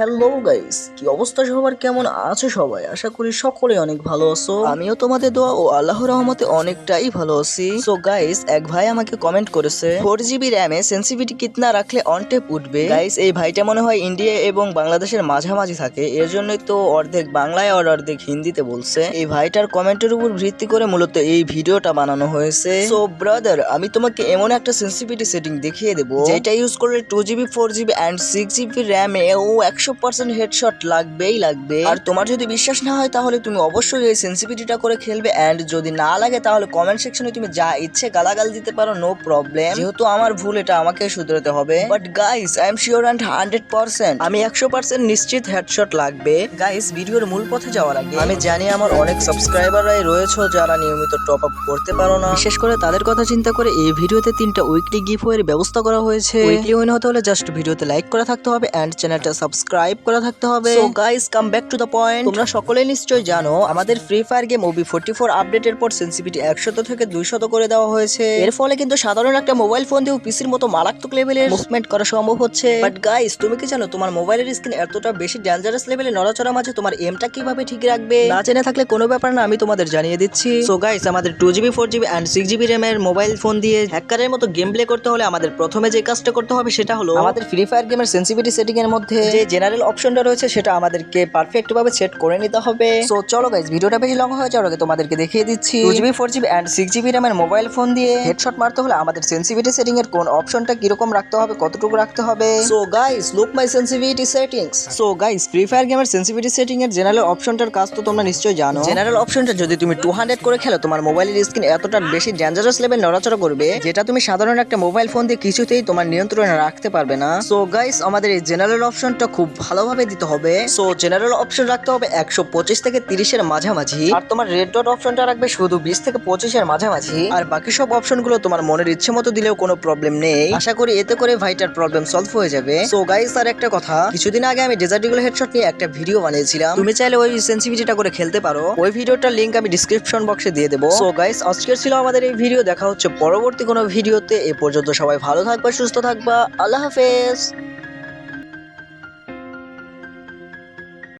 Hello guys কি অবস্থা সবার? কেমন আছে সবাই? আশা করি সকলে অনেক ভালো আছো। আমিও তোমাদের দোয়া ও আল্লাহর রহমতে অনেকটাই ভালো আছি। সো গাইস এক ভাই আমাকে কমেন্ট করেছে ফোর জিবি র্যামে সেন্সিভিটি কিতনা রাখলে অন টেপ উঠবে? গাইস এই ভাইটা মনে হয় ইন্ডিয়া এবং বাংলাদেশের মাঝামাঝি থাকে এর জন্যই তো অর্ধেক বাংলায় আর অর্ধেক হিন্দিতে বলছে। এই ভাইটার কমেন্টের উপর ভিত্তি করে মূলত এই ভিডিওটা বানানো হয়েছে। সো ব্রাদার আমি তোমাকে এমন একটা সেন্সিভিটি সেটিং দেখিয়ে দেবো, যেটা ইউজ করলে two GB four GB and six GB র্যামে ও একশো পার্সেন্ট হেডশট লাগবেই লাগবে। আর তোমার যদি বিশ্বাস না হয়, তাহলে তুমি অবশ্যই এই সেন্সিভিটিটা করে খেলবে। অ্যান্ড যদি না লাগে, তাহলে কমেন্ট সেকশনে তুমি যা ইচ্ছে গালাগাল দিতে পারো নো প্রবলেম যেহেতু আমার ভুল, এটা আমাকে শুধরাতে হবে। But guys I am sure and hundred percent আমি একশো পার্সেন্ট নিশ্চিত হেডশট লাগবে। গাইস ভিডিওর মূল পথে যাওয়ার আগে, আমি জানি আমার অনেক সাবস্ক্রাইবাররাই রয়েছে যারা নিয়মিত টপ আপ করতে পারো না। বিশেষ করে তাদের কথা চিন্তা করে এই ভিডিওতে তিনটা উইকলি গিফট ব্যবস্থা করা হয়েছে। উইকলি উইন হতে হলে জাস্ট ভিডিওতে লাইক করা থাকতে হবে এন্ড চ্যানেলটা সাবস্ক্রাইব করা থাকতে হবে। So guys come back to the point তোমরা সকলে নিশ্চয়ই জানো আমাদের free fire game OB forty four আপডেটের পর সেন্সিভিটি একশত থেকে দুইশত করে দেওয়া হয়েছে। এর ফলে কিন্তু সাধারণ একটা মোবাইল ফোন দিয়েও পিসির মতো মারাত্মক লেভেলের মুভমেন্ট করা সম্ভব হচ্ছে। বাট গাইস তুমি কি জানো তোমার মোবাইলের স্ক্রিন এতটা বেশি ডেঞ্জারাস লেভেলে নড়াচড়া মাঝে তোমার এমটা কীভাবে ঠিক রাখবে? না জেনে থাকলে কোনো ব্যাপার না আমি তোমাদের জানিয়ে দিচ্ছি। সো গাইস আমাদের two GB four GB and six GB র্যামের মোবাইল ফোন দিয়ে হ্যাকারের মতো গেম প্লে করতে হলে আমাদের প্রথমে যে কাজটা করতে হবে সেটা হলো আমাদের ফ্রি ফায়ার গেমের সেন্সিভিটি সেটিং এর মধ্যে যে জেনারেল অপশনটা রয়েছে সেটা আমাদেরকে পারফেক্ট ভাবে সেট করে নিতে হবে। সো চলো গাইস ভিডিওটা বেশি লং হয়ে যাওয়ার আগে তোমাদেরকে দেখিয়ে দিচ্ছি। Two GB four GB and six GB র্যামের মোবাইল ফোন দিয়ে হেডশট মারতে হলে আমাদের সেন্সিভিটি সেটিং এর কোন অপশনটা কীরকম রাখতে হবে কতটুকু রাখতে হবে? So guys look my sensitivity settings so guys Free Fire গেমের সেন্সিভিটি সেটিং এর জেনারেল অপশনটার কাজ তো তোমরা নিশ্চয়ই জানো। জেনারেল অপশনটা যদি তুমি টু হান্ড্রেড করে খেলো তোমার মোবাইলের স্ক্রিন এতটা বেশি ডেঞ্জারাস লেভেল নড়াচড়া করবে যেটা তুমি সাধারণ একটা মোবাইল ফোন দিয়ে কিছুতেই তোমার নিয়ন্ত্রণে রাখতে পারবে না। সো গাইস আমাদের এই জেনারেল অপশনটা খুব ভালোভাবে দিতে হবে। সো জেনারেল অপশন রাখতে হবে একশো পঁচিশ থেকে তিরিশের মাঝামাঝি। আর তোমার রেড ডট অপশনটা রাখবে শুধু বিশ থেকে পঁচিশের মাঝামাঝি। আর বাকি সব অপশনগুলো তোমার মনের ইচ্ছে মতো দিলেও কোনো প্রবলেম নেই। আশা করি এতে করে ভাইটার প্রবলেম সলভ হয়ে যাবে। সো গাইস আর একটা কথা। কিছুদিন আগে আমি ডেজার্ট ইগল হেডশট নিয়ে একটা ভিডিও বানিয়েছিলাম। তুমি চাইলে ওই সেন্সিভিটিটা করে খেলতে পারো। ওই ভিডিওটার লিংক আমি ডিসক্রিপশন বক্সে দিয়ে দেবো। সো গাইস আজকের ছিল আমাদের এই ভিডিও দেখা হচ্ছে পরবর্তী কোনো ভিডিওতে এ পর্যন্ত সবাই ভালো থাকবা, সুস্থ থাকবা। আল্লাহ হাফেজ।